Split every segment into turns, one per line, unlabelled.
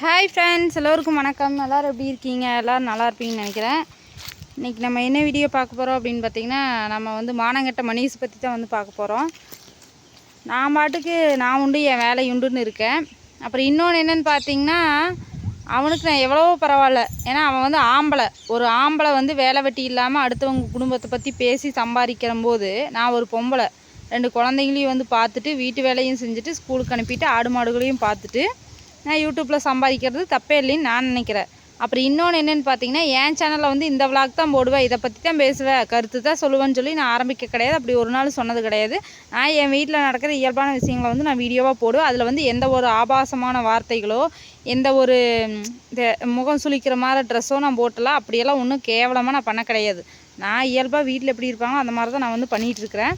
Hi friends எல்லோருக்கும் வணக்கம். எல்லோரும் எப்படி இருக்கீங்க? எல்லோரும் நல்லா இருப்பீங்கன்னு நினைக்கிறேன். இன்றைக்கி நம்ம என்ன வீடியோ பார்க்க போகிறோம் அப்படின்னு பார்த்தீங்கன்னா நம்ம வந்து மானங்கட்ட மணிஷ் பற்றி தான் வந்து பார்க்க போகிறோம் நான் பாட்டுக்கு நான் உண்டு என் வேலை உண்டுன்னு இருக்கேன். அப்புறம் இன்னொன்று என்னென்னு பார்த்தீங்கன்னா அவனுக்கு நான் எவ்வளவோ பரவாயில்ல. ஏன்னா அவன் வந்து ஆம்பளை. ஒரு ஆம்பளை வந்து வேலை வெட்டி இல்லாமல் அடுத்தவங்க குடும்பத்தை பற்றி பேசி சம்பாதிக்கிற போது நான் ஒரு பொம்பளை. ரெண்டு குழந்தைங்களையும் வந்து பார்த்துட்டு வீட்டு வேலையும் செஞ்சுட்டு ஸ்கூலுக்கு அனுப்பிட்டு ஆடு மாடுகளையும் பார்த்துட்டு நான் யூடியூப்பில் சம்பாதிக்கிறது தப்பே இல்லைன்னு நான் நினைக்கிறேன். அப்புறம் இன்னொன்று என்னென்னு பார்த்தீங்கன்னா என் சேனலில் வந்து இந்த விளாக் தான் போடுவேன். இதை பற்றி தான் பேசுவேன். கருத்து தான் சொல்லுவேன்னு சொல்லி நான் ஆரம்பிக்க கிடையாது. அப்படி ஒரு நாள் சொன்னது கிடையாது. நான் என் வீட்டில் நடக்கிற இயல்பான விஷயங்களை வந்து நான் வீடியோவாக போடுவேன். அதில் வந்து எந்த ஒரு ஆபாசமான வார்த்தைகளோ எந்த ஒரு முகம் சுளிக்கிற மாதிரி ட்ரெஸ்ஸோ நான் போட்டலாம். அப்படியெல்லாம் ஒன்றும் கேவலமாக நான் பண்ண கிடையாது. நான் இயல்பாக வீட்டில் எப்படி இருப்பாங்களோ அந்த மாதிரி தான் நான் வந்து பண்ணிகிட்ருக்கிறேன்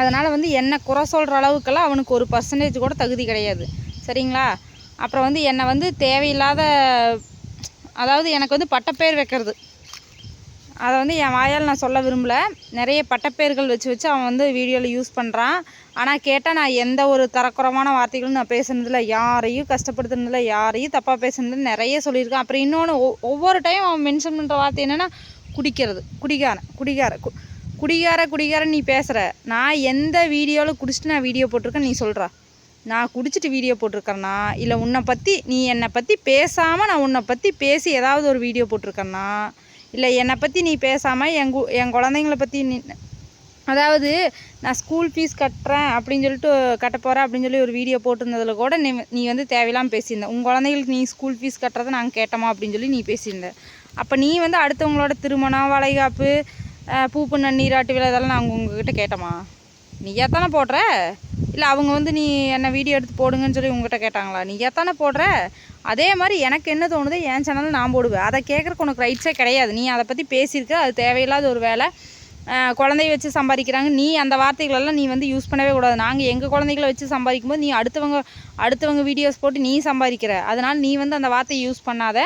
அதனால் வந்து என்னை குறை சொல்கிற அளவுக்கெல்லாம் அவனுக்கு ஒரு பர்சன்டேஜ் கூட தகுதி கிடையாது. சரிங்களா? அப்புறம் வந்து என்னை வந்து தேவையில்லாத அதாவது எனக்கு வந்து பட்டப்பேர் வைக்கிறது. அதை வந்து என் வாயால் நான் சொல்ல விரும்பல. நிறைய பட்டப்பேர்கள் வச்சு வச்சு அவன் வந்து வீடியோவில் யூஸ் பண்ணுறான் ஆனால் கேட்டால் நான் எந்த ஒரு தரக்குறமான வார்த்தைகளும் நான் பேசுனதில்ல. யாரையும் கஷ்டப்படுத்துனதில்ல யாரையும் தப்பாக பேசுனதில்ல. நிறைய சொல்லியிருக்கான். அப்புறம் இன்னொன்று ஒவ்வொரு டைம் அவன் மென்ஷன் பண்ணுற வார்த்தை என்னென்னா குடிக்கிறது. குடிகாரன் குடிகார கு குடிகார குடிகாரன் நீ பேசுகிற நான் எந்த வீடியோவில் குடிச்சிட்டு நான் வீடியோ போட்டிருக்கேன் நீ சொல்கிறா நான் குடிச்சிட்டு வீடியோ போட்டிருக்கேன்னா இல்லை உன்னை பற்றி நீ என்னை பற்றி பேசாமல் நான் உன்னை பற்றி பேசி ஏதாவது ஒரு வீடியோ போட்டிருக்கேன்னா இல்லை என்னை பற்றி நீ பேசாமல் என் கு என் குழந்தைங்கள பற்றி நீ அதாவது நான் ஸ்கூல் ஃபீஸ் கட்டுறேன் அப்படின்னு சொல்லிட்டு கட்ட போகிறேன் அப்படின்னு சொல்லி ஒரு வீடியோ போட்டிருந்ததில் கூட நீ நீ வந்து தேவையில்லாமல் பேசியிருந்த. உங்கள் குழந்தைங்களுக்கு நீ ஸ்கூல் ஃபீஸ் கட்டுறதை நாங்கள் கேட்டோமா அப்படின்னு சொல்லி நீ பேசியிருந்த. அப்போ நீ வந்து அடுத்தவங்களோட திருமணம் வளைகாப்பு பூப்பு நன்னீராட்டு விழா இதெல்லாம் நாங்கள் உங்ககிட்ட கேட்டோமா நீயா தானே போடுற? இல்லை அவங்க வந்து நீ என்ன வீடியோ எடுத்து போடுங்கன்னு சொல்லி உங்ககிட்ட கேட்டாங்களா? நீ தானே போடுற? அதே மாதிரி எனக்கு என்ன தோணுதோ என் சேனலில் நான் போடுவேன். அதை கேட்குறக்கு உனக்கு ரைட்ஸே கிடையாது. நீ அதை பற்றி பேசியிருக்க அது தேவையில்லாத ஒரு வேலை. குழந்தைய வச்சு சம்பாதிக்கிறாங்க. நீ அந்த வார்த்தைகளெல்லாம் நீ வந்து யூஸ் பண்ணவே கூடாது. நாங்கள் எங்கள் குழந்தைகளை வச்சு சம்பாதிக்கும் போது நீ அடுத்தவங்க அடுத்தவங்க வீடியோஸ் போட்டு நீ சம்பாதிக்கிற. அதனால் நீ வந்து அந்த வார்த்தையை யூஸ் பண்ணாத.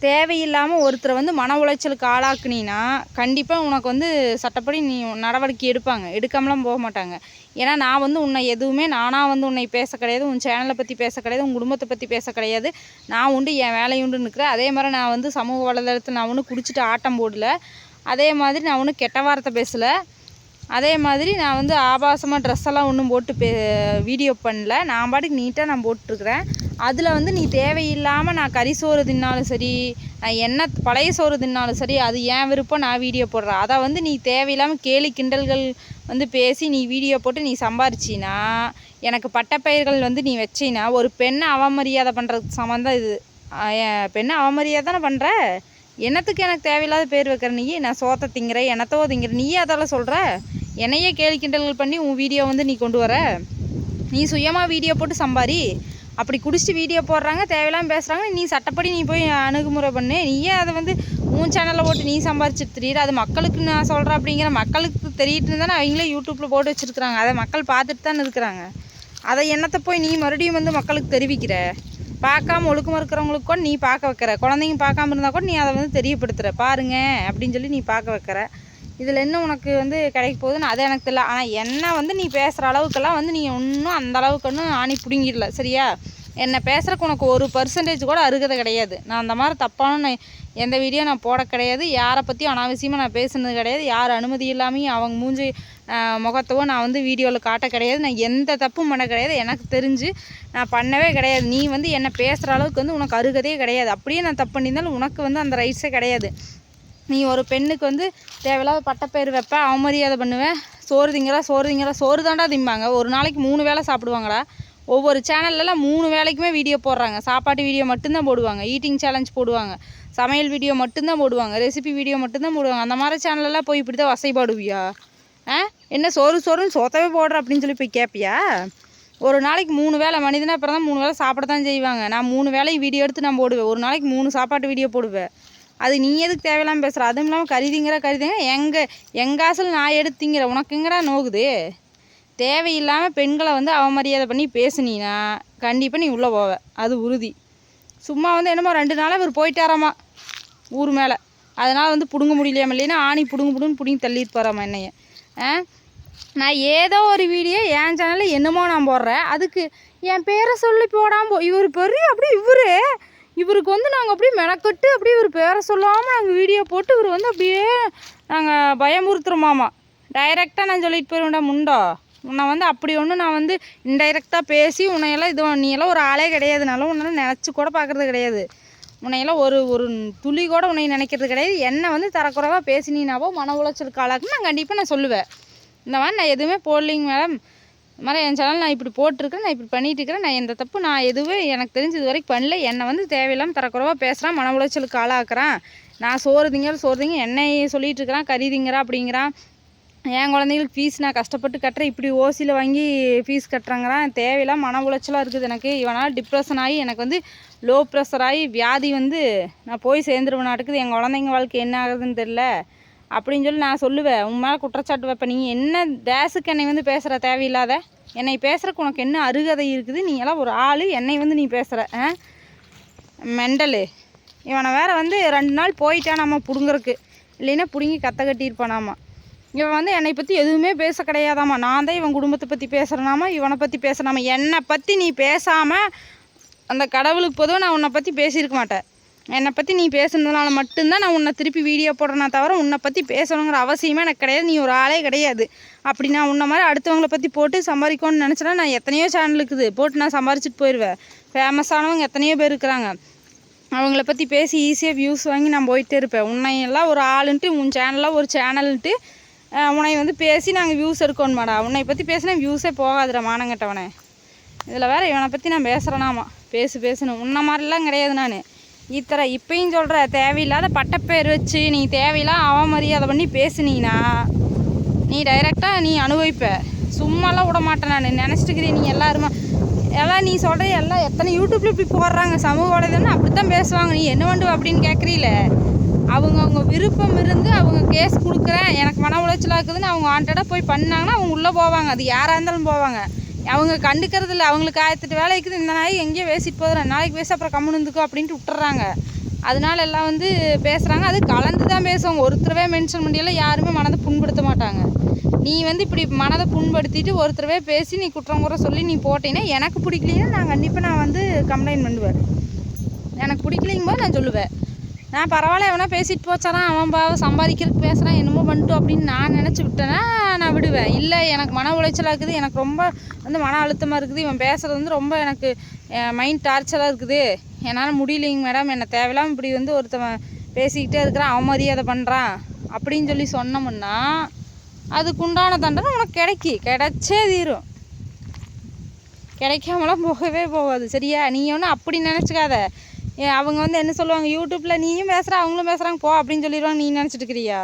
தேவையில்லாமல் ஒருத்தரை வந்து மன உளைச்சலுக்கு ஆளாக்குனீன்னா கண்டிப்பாக உனக்கு வந்து சட்டப்படி நீ நடவடிக்கை எடுப்பாங்க. எடுக்காமலாம் போக மாட்டாங்க. ஏன்னா நான் வந்து உன்னை எதுவுமே நானாக வந்து உன்னை பேச கிடையாது. உன் சேனலை பற்றி பேச கிடையாது. உன் குடும்பத்தை பற்றி பேச கிடையாது. நான் உண்டு என் வேலையுண்டு நிற்கிறேன் அதே மாதிரி நான் வந்து சமூக வலைதளத்தில் நான் ஒன்றும் குடிச்சிட்டு ஆட்டம் போடல. அதே மாதிரி நான் ஒன்றும் கெட்ட வார்த்தை பேசலை. அதே மாதிரி நான் வந்து ஆபாசமாக ட்ரெஸ் எல்லாம் ஒன்றும் போட்டு பே வீடியோ பண்ணல. நான் பாட்டுக்கு நீட்டாக நான் போட்டிருக்கிறேன். அதில் வந்து நீ தேவையில்லாமல் நான் கறி சோறு தின்னாலும் சரி நான் என்ன பழைய சோறு தின்னாலும் சரி அது என் விருப்பம் நான் வீடியோ போடுறேன். அதை வந்து நீ தேவையில்லாமல் கேலி கிண்டல்கள் வந்து பேசி நீ வீடியோ போட்டு நீ சம்பாரிச்சின்னா எனக்கு பட்டப்பயிர்கள் வந்து நீ வச்சின்னா ஒரு பெண்ணை அவமரியாதை பண்ணுறதுக்கு சம்மந்தம் இது என் பெண்ணை அவமரியாதை தானே பண்ணுற என்னத்துக்கு எனக்கு தேவையில்லாத பேர் வைக்கிற நீ நான் சோத்தை திங்கிற என்னத்தோ திங்கிற நீயே அதால் சொல்கிற என்னையே கேலி கிண்டல்கள் பண்ணி உன் வீடியோ வந்து நீ கொண்டு வர. நீ சுயமாக வீடியோ போட்டு சம்பாரி. அப்படி குடிச்சிட்டு வீடியோ போடுறாங்க தேவையில்லாமல் பேசுகிறாங்க நீ சட்டப்படி நீ போய் அணுகுமுறை பண்ணு. நீயே அதை வந்து உன் சேனலில் போட்டு நீ சம்பாரிச்சிட்டு தெரியுற. அது மக்களுக்கு நான் சொல்கிறேன் அப்படிங்கிற மக்களுக்கு தெரியிட்டு தானே அவங்களே யூடியூப்பில் போட்டு வச்சுருக்குறாங்க. அதை மக்கள் பார்த்துட்டு தானே இருக்கிறாங்க. அதை என்னத்தை போய் நீ மறுபடியும் வந்து மக்களுக்கு தெரிவிக்கிற? பார்க்காம ஒழுக்கம் இருக்கிறவங்களுக்கு கூட நீ பார்க்க வைக்கிற. குழந்தைங்க பார்க்காம இருந்தால் கூட நீ அதை வந்து தெரியப்படுத்துகிற பாருங்க அப்படின்னு சொல்லி நீ பார்க்க வைக்கிற. இதில் என்ன உனக்கு வந்து கிடைக்க போகுதுன்னு அது எனக்கு தெரியல. ஆனால் என்ன வந்து நீ பேசுகிற அளவுக்கெல்லாம் வந்து நீ ஒன்றும் அந்த அளவுக்கு ஒன்றும் ஆணி பிடுங்கிடல சரியா? என்னை பேசுகிறக்கு உனக்கு ஒரு பர்சன்டேஜ் கூட அருகதை கிடையாது. நான் அந்த மாதிரி தப்பான எந்த வீடியோ நான் போட கிடையாது. யாரை பற்றியும் அனாவசியமாக நான் பேசுனது கிடையாது. யார் அனுமதி இல்லாமையும் அவங்க மூஞ்சி முகத்தவோ நான் வந்து வீடியோவில் காட்ட கிடையாது. நான் எந்த தப்பும் பண்ண கிடையாது. எனக்கு தெரிஞ்சு நான் பண்ணவே கிடையாது. நீ வந்து என்னை பேசுகிற அளவுக்கு வந்து உனக்கு அருகதையே கிடையாது. அப்படியே நான் தப்பு பண்ணியிருந்தாலும் உனக்கு வந்து அந்த ரைட்ஸே கிடையாது. நீ ஒரு பெண்ணுக்கு வந்து தேவையில்லாத பட்டப்பேர் வைப்ப அவமரியாதை பண்ணுவேன் சோறு திங்கறா சோறு திங்கறா சோறு தாண்டா திம்பாங்க. ஒரு நாளைக்கு மூணு வேளை சாப்பிடுவாங்களா ஒவ்வொரு சேனல்லலாம் மூணு வேலைக்குமே வீடியோ போடுறாங்க. சாப்பாட்டு வீடியோ மட்டும்தான் போடுவாங்க. ஈட்டிங் சேலஞ்ச் போடுவாங்க. சமையல் வீடியோ மட்டும்தான் போடுவாங்க. ரெசிபி வீடியோ மட்டும்தான் போடுவாங்க. அந்த மாதிரி சேனலெல்லாம் போய் இப்படி தான் வசைப்பாடுவியா ஆ? என்ன சோறு சோறுன்னு சொத்தவே போடுற அப்படின்னு சொல்லி போய் கேட்பியா ஒரு நாளைக்கு மூணு வேளை மனிதனா அப்புறம் தான் மூணு வேளை சாப்பிட தான் செய்வாங்க. நான் மூணு வேலையும் வீடியோ எடுத்து நான் போடுவேன். ஒரு நாளைக்கு மூணு சாப்பாட்டு வீடியோ போடுவேன். அது நீ எதுக்கு தேவையில்லாமல் பேசுகிற அதுவும் இல்லாமல் கருதிங்கிற கருதிங்க. எங்கள் எங்கள் ஆசல் நான் எடுத்திங்கிற? உனக்குங்கிற நோகுது. தேவையில்லாமல் பெண்களை வந்து அவமரியாதை பண்ணி பேசுனீன்னா கண்டிப்பாக நீ உள்ளே போவ. அது உறுதி. சும்மா வந்து என்னமோ ரெண்டு நாளாக இவர் போயிட்டாராமா ஊர் மேலே. அதனால் வந்து பிடுங்க முடியலையாம இல்லைன்னா ஆணி பிடுங்க பிடுங்க பிடுங்கி தள்ளிட்டு போகிறாமா என்னைய. ஆ? நான் ஏதோ ஒரு வீடியோ என் சேனலில் என்னமோ நான் போடுறேன். அதுக்கு என் பேரை சொல்லி போடாமல் இவர் பெரிய அப்படியே இவரு. இவருக்கு வந்து நாங்கள் அப்படியே மெனக்கட்டு அப்படியே இவர் பேரை சொல்லாமல் நாங்கள் வீடியோ போட்டு இவர் வந்து அப்படியே நாங்கள் பயமுறுத்துறோமாமா. டைரெக்டாக நான் சொல்லிட்டு போயிருவேன்டா முண்டா. உன்னை வந்து அப்படி ஒன்று நான் வந்து இன்டைரக்டாக பேசி உன்னையெல்லாம் இது நீ எல்லாம் ஒரு ஆளே கிடையாதுனால உன்னால் நினச்சி கூட பார்க்குறது கிடையாது. உன்னையெல்லாம் ஒரு ஒரு துளி கூட உன்னை நினைக்கிறது கிடையாது. என்னை வந்து தரக்குறைவாக பேசினீனாவோ மன உளைச்சலுக்கு ஆளாக்குன்னு நான் கண்டிப்பாக நான் சொல்லுவேன். இந்த மாதிரி நான் எதுவுமே போடலிங்க மேடம் இந்த மாதிரி என் சேனல் நான் இப்படி போட்டிருக்கேன் நான் இப்படி பண்ணிட்டு இருக்கிறேன். நான் எந்த தப்பு நான் எதுவுமே எனக்கு தெரிஞ்சு இது வரைக்கும் பண்ணல. என்னை வந்து தேவையில்லாமல் தரக்குறைவாக பேசுகிறான் மன உளைச்சலுக்கு ஆளாக்குறான். நான் சோறு திங்கிற சோறு திங்க என்னை சொல்லிகிட்டு இருக்கிறான் கறி அப்படிங்கிறான். என் குழந்தைங்களுக்கு ஃபீஸ் நான் கஷ்டப்பட்டு கட்டுறேன். இப்படி ஓசியில் வாங்கி ஃபீஸ் கட்டுறாங்கிறான் தேவையில்லாம் மன உளைச்சலாக இருக்குது எனக்கு. இவனால் டிப்ரெஷன் ஆகி எனக்கு வந்து லோ ப்ரெஷர் ஆகி வியாதி வந்து நான் போய் சேர்ந்துருவேன் நாட்டுக்குது. என் குழந்தைங்க வாழ்க்கை என்ன ஆகுதுன்னு தெரில அப்படின்னு சொல்லி நான் சொல்லுவேன். உன் மேலே குற்றச்சாட்டு வைப்பேன் நீ என்ன டேஸுக்கு என்னை வந்து பேசுகிற தேவையில்லாத. என்னை பேசுகிறக்கு உனக்கு என்ன அருகதை இருக்குது? நீ எல்லாம் ஒரு ஆள். என்னை வந்து நீ பேசுகிற ஆ? மெண்டலு. இவனை வேறு வந்து ரெண்டு நாள் போயிட்டான் நம்ம பிடுங்குறக்கு இல்லைன்னா பிடுங்கி கத்த கட்டியிருப்பானாமா இவன் வந்து என்னை பற்றி எதுவுமே பேச கிடையாதாம்மா. நான் தான் இவன் குடும்பத்தை பற்றி பேசுகிறனாமா இவனை பற்றி பேசுகிறாமா என்னை பற்றி நீ பேசாமல் அந்த கடவுளுக்கு பொதுவாக நான் உன்னை பற்றி பேசியிருக்க மாட்டேன். என்னை பற்றி நீ பேசுனதுனால மட்டும்தான் நான் உன்னை திருப்பி வீடியோ போடுறேனா தவிர உன்னை பற்றி பேசணுங்கிற அவசியமே எனக்கு கிடையாது. நீ ஒரு ஆளே கிடையாது. அப்படி நான் உன்னை மாதிரி அடுத்தவங்கள பற்றி போட்டு சம்பாதிக்கணும்னு நினச்சேன்னா நான் எத்தனையோ சேனல் இருக்குது. போட்டு நான் சம்பாரிச்சிட்டு போயிடுவேன் ஃபேமஸானவங்க எத்தனையோ பேர் இருக்கிறாங்க. அவங்கள பற்றி பேசி ஈஸியாக வியூஸ் வாங்கி நான் போயிட்டே இருப்பேன். உன்னையெல்லாம் ஒரு ஆளுன்ட்டு உன் சேனலாக ஒரு சேனல்ன்ட்டு உன்னை வந்து பேசி நாங்கள் வியூஸ் எடுக்கணுமாடா. உன்னை பற்றி பேசினா வியூஸே போகாதுடா மானங்கட்டவனே. இதில் வேறு இவனை பற்றி நான் பேசுகிறேனாமா பேசு பேசணும் உன்ன மாதிரிலாம் கிடையாது நான். இத்தனை இப்பயும் சொல்கிற தேவையில்லாத பட்டப்பேர் வச்சு நீ தேவையில்லாம் அவமரியாதை பண்ணி பேசுனீங்கன்னா நீ டைரெக்டாக நீ அனுபவிப்ப. சும்மாலாம் விட மாட்டேன் நான். நினச்சிட்டுக்கிறேன் நீ எல்லாருமா எல்லாம் நீ சொல்கிற எல்லாம் எத்தனை யூடியூப்ல இப்படி போடுறாங்க. சமூக வலைதளம்னு அப்படி தான் பேசுவாங்க. நீ என்ன பண்ணுவ அப்படின்னு கேட்குறீல அவங்கவுங்க விருப்பம் இருந்து அவங்க கேஸ் கொடுக்குறேன் எனக்கு மன உளைச்சலாக இருக்குதுன்னு அவங்க வாண்டடாக போய் பண்ணாங்கன்னா அவங்க உள்ளே போவாங்க. அது யாராக இருந்தாலும் போவாங்க. அவங்க கண்டுக்கிறது இல்லை. அவங்களுக்கு ஆயிரத்தெட்டு வேலை இருக்குது. இந்த நாய் எங்கேயோ பேசிட்டு போதுறேன் நாளைக்கு பேச அப்புறம் கம்முன்னு இருந்துக்கோ அப்படின்ட்டு விட்டுறாங்க. அதனால எல்லாம் வந்து பேசுகிறாங்க அது கலந்து தான் பேசுவாங்க. ஒருத்தரவே மென்ஷன் பண்ணியெல்லாம் யாருமே மனதை புண்படுத்த மாட்டாங்க. நீ வந்து இப்படி மனதை புண்படுத்திட்டு ஒருத்தரவே பேசி நீ குற்றம் குறை சொல்லி நீ போட்டீங்கன்னா எனக்கு பிடிக்கலைன்னா நான் கண்டிப்பாக நான் வந்து கம்ப்ளைண்ட் பண்ணுவேன். எனக்கு பிடிக்கலைங்கும் போது நான் சொல்லுவேன். நான் பரவாயில்ல எவனா பேசிட்டு போச்சானா அவன் பாவ சம்பாதிக்கிறதுக்கு பேசுகிறான் என்னமோ பண்ணிட்டோம் அப்படின்னு நான் நினச்சி விட்டேன்னா நான் விடுவேன். இல்லை எனக்கு மன உளைச்சலாக இருக்குது எனக்கு ரொம்ப வந்து மன அழுத்தமாக இருக்குது இவன் பேசுகிறது வந்து ரொம்ப எனக்கு மைண்ட் டார்ச்சராக இருக்குது. என்னால் முடியலைங்க மேடம் என்னை தேவையில்லாமல் இப்படி வந்து ஒருத்தவன் பேசிக்கிட்டே இருக்கிறான் அவமரியாதை பண்ணுறான் அப்படின்னு சொல்லி சொன்னோம்னா அதுக்கு உண்டான தண்டனை உனக்கு கிடைக்கி. கிடைச்சே தீரும். கிடைக்காமலாம் போகவே போகாது சரியா? நீ ஒன்றும் அப்படி நினச்சிக்காத. அவங்க வந்து என்ன சொல்லுவாங்க யூடியூப்பில் நீயும் பேசுகிற அவங்களும் பேசுகிறாங்க போ அப்படின்னு சொல்லிடுவாங்க. நீ நினச்சிட்டு இருக்கிறியா?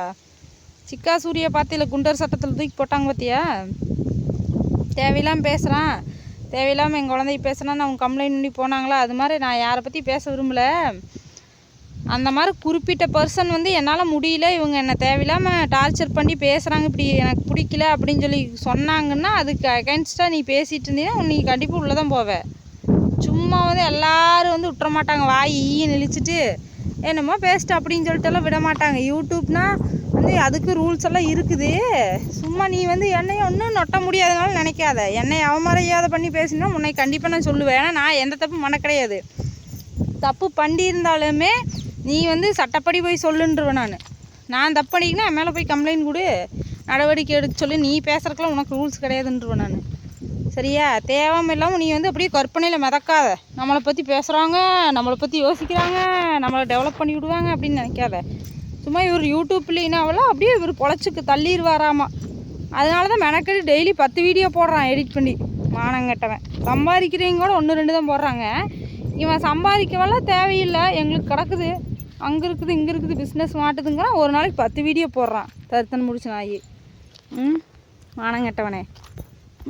சிக்கா சூரிய பார்த்து இல்லை குண்டர் சட்டத்தில் தூக்கி போட்டாங்க பார்த்தியா தேவையில்லாமல் பேசுகிறான் தேவையில்லாமல் என் குழந்தைய பேசுனா அவங்க கம்ப்ளைண்ட் பண்ணி போனாங்களா? அது மாதிரி நான் யாரை பற்றி பேச விரும்பலை. அந்த மாதிரி குறிப்பிட்ட பர்சன் வந்து என்னால் முடியல. இவங்க என்னை தேவையில்லாமல் டார்ச்சர் பண்ணி பேசுகிறாங்க இப்படி எனக்கு பிடிக்கல அப்படின்னு சொல்லி சொன்னாங்கன்னா அதுக்கு அகேன்ஸ்டாக நீ பேசிகிட்டு இருந்தீங்கன்னா நீ கண்டிப்பாக உள்ளே தான் போவ. சும்மா வந்து எல்லாரும் வந்து விட்டுற மாட்டாங்க வாய் ஈன்னு இழிச்சிட்டு என்னமோ பேசிட்டு அப்படின்னு சொல்லிட்டு எல்லாம் விட மாட்டாங்க யூடியூப்னா வந்து அதுக்கு ரூல்ஸ் எல்லாம் இருக்குது. சும்மா நீ வந்து என்னையை ஒன்றும் நொட்ட முடியாதனால நினைக்காத. என்னை அவமரியாதை பண்ணி பேசினா உன்னை கண்டிப்பாக நான் சொல்லுவேன். ஏன்னா நான் எந்த தப்பு மன கிடையாது. தப்பு பண்ணியிருந்தாலுமே நீ வந்து சட்டப்படி போய் சொல்லுன்றுவேன் நான். நான் தப்பு பண்ணிக்கினா என் மேலே போய் கம்ப்ளைண்ட் கொடு. நடவடிக்கை எடுக்க சொல்லி நீ பேசுறதுக்குலாம் உனக்கு ரூல்ஸ் கிடையாதுன்றவன் நான். சரியா? தேவம் இல்லாமல் நீ வந்து அப்படியே கற்பனையில் மிதக்காத. நம்மளை பற்றி பேசுகிறாங்க நம்மளை பற்றி யோசிக்கிறாங்க நம்மளை டெவலப் பண்ணி விடுவாங்க அப்படின்னு நினைக்காத. சும்மா இவர் யூடியூப்லினாவெல்லாம் அப்படியே இவர் பொழைச்சிக்கு தள்ளிடுவாராமா. அதனால தான் மெனக்கடி டெய்லி பத்து வீடியோ போடுறான் எடிட் பண்ணி. மானங்கட்டவன் சம்பாதிக்கிறவங்க கூட ஒன்று ரெண்டு தான் போடுறாங்க. இவன் சம்பாதிக்கவெல்லாம் தேவையில்லை. எங்களுக்கு கிடக்குது. அங்கே இருக்குது இங்கே இருக்குது பிஸ்னஸ் மாட்டுதுங்கிறான் ஒரு நாளைக்கு பத்து வீடியோ போடுறான். தருத்தன் முடிச்சு நாய். ம்? மானங்கட்டவனே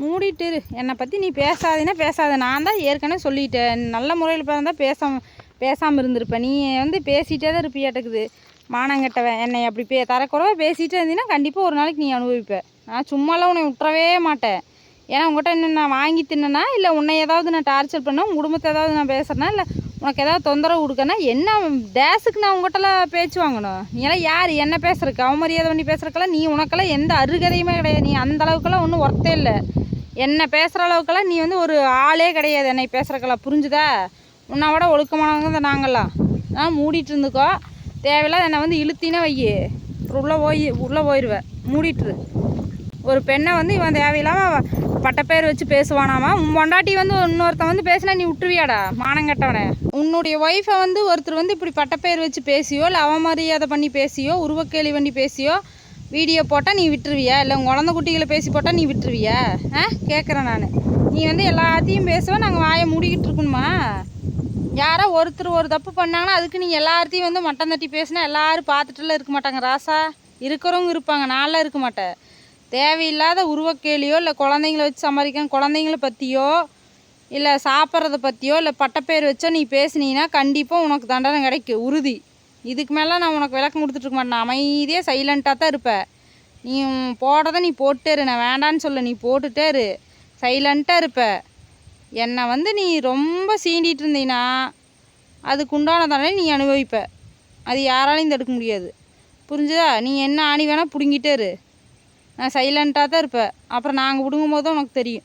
மூடிட்டு என்னை பற்றி நீ பேசாதீன்னா பேசாத. நான் தான் ஏற்கனவே சொல்லிட்டேன். நல்ல முறையில் பிறந்தா பேச பேசாமல் இருந்திருப்பேன் நீ வந்து பேசிகிட்டே தான் இருப்பியாட்டுக்குது மானங்கட்டவன் என்னை அப்படி பே தரக்குறவை பேசிகிட்டே இருந்தீங்கன்னா கண்டிப்பாக ஒரு நாளைக்கு நீ அனுபவிப்ப. நான் சும்மாலாம் உன்னை விட்டுறவே மாட்டேன். ஏன்னா உங்கள்கிட்ட என்ன நான் வாங்கி தின்னனா இல்லை உன்னை ஏதாவது நான் டார்ச்சர் பண்ண உன் குடும்பத்தை ஏதாவது நான் பேசுகிறேன்னா இல்லை உனக்கு ஏதாவது தொந்தரவு கொடுக்கனா என்ன டேஸுக்கு நான் உங்கள்கிட்டலாம் பேச்சு வாங்கணும்? நீ எல்லாம் யார்? என்ன பேசுறதுக்கு? அவமரியாதை பண்ணி பேசுகிறக்கெல்லாம் நீ உனக்கெல்லாம் எந்த அருகதையுமே கிடையாது. நீ அந்த அளவுக்கெல்லாம் ஒன்றும் ஒர்த்தே இல்லை. என்னை பேசுகிற அளவுக்கெல்லாம் நீ வந்து ஒரு ஆளே கிடையாது. என்னை பேசுகிறக்கெல்லாம் புரிஞ்சுதா? உன்னை விட ஒழுக்கமானவங்க தான் நாங்கள்லாம். ஆ மூடிட்டு இருந்துக்கோ. தேவையில்லாத என்னை வந்து இழுத்தினே வை. உள்ளே போய் உள்ளே போயிடுவேன் மூடிட்டுரு ஒரு பெண்ணை வந்து இவன் தேவையில்லாமல் பட்டப்பேர் வச்சு பேசுவானாமா? உன் பொண்டாட்டி வந்து இன்னொருத்தன் வந்து பேசினா நீ விட்டுருவியாடா? மானங்கட்டவனே உன்னுடைய ஒய்ஃபை வந்து ஒருத்தர் வந்து இப்படி பட்டப்பேர் வச்சு பேசியோ இல்லை அவமரியாதை பண்ணி பேசியோ உருவக்கேலி பண்ணி பேசியோ வீடியோ போட்டால் நீ விட்டுருவியா? இல்லை உங்கள் குழந்த குட்டிகளை பேசி போட்டால் நீ விட்டுருவியா? ஆ? கேட்குறேன் நான். நீ வந்து எல்லாத்தையும் பேசுவேன் நாங்கள் வாயை மூடிக்கிட்டு இருக்கணுமா? யாரோ ஒருத்தர் ஒரு தப்பு பண்ணாங்கன்னா அதுக்கு நீங்கள் எல்லாத்தையும் வந்து மட்டம் தட்டி பேசினா எல்லாரும் பார்த்துட்டுலாம் இருக்க மாட்டாங்க ராசா. இருக்கிறவங்க இருப்பாங்க நான்லாம் இருக்க மாட்டேன். தேவையில்லாத உருவக்கேலியோ இல்லை குழந்தைங்கள வச்சு சம்பாதிக்க குழந்தைங்கள பற்றியோ இல்லை சாப்பிட்றத பற்றியோ இல்லை பட்டப்பேர் வச்சோ நீ பேசுனீங்கன்னா கண்டிப்பாக உனக்கு தண்டனை கிடைக்கும் உறுதி. இதுக்கு மேலே நான் உனக்கு விளக்கம் கொடுத்துட்ருக்க மாட்டேன். நான் அமைதியாக சைலண்ட்டாக தான் இருப்பேன் நீ போடுறத நீ போட்டே இரு. நான் வேண்டான்னு சொல்ல. நீ போட்டுட்டே இரு. சைலண்ட்டாக இருப்ப. என்னை வந்து நீ ரொம்ப சீண்டிகிட்டு இருந்தீங்கன்னா அதுக்கு உண்டான தண்டனை நீ அனுபவிப்ப. அது யாராலையும் தடுக்க முடியாது. புரிஞ்சுதா? நீ என்ன ஆணி வேணால் பிடுங்கிட்டே இரு. நான் சைலண்ட்டாக தான் இருப்பேன் அப்புறம் நாங்கள் பிடுங்கும் போது உனக்கு தெரியும்.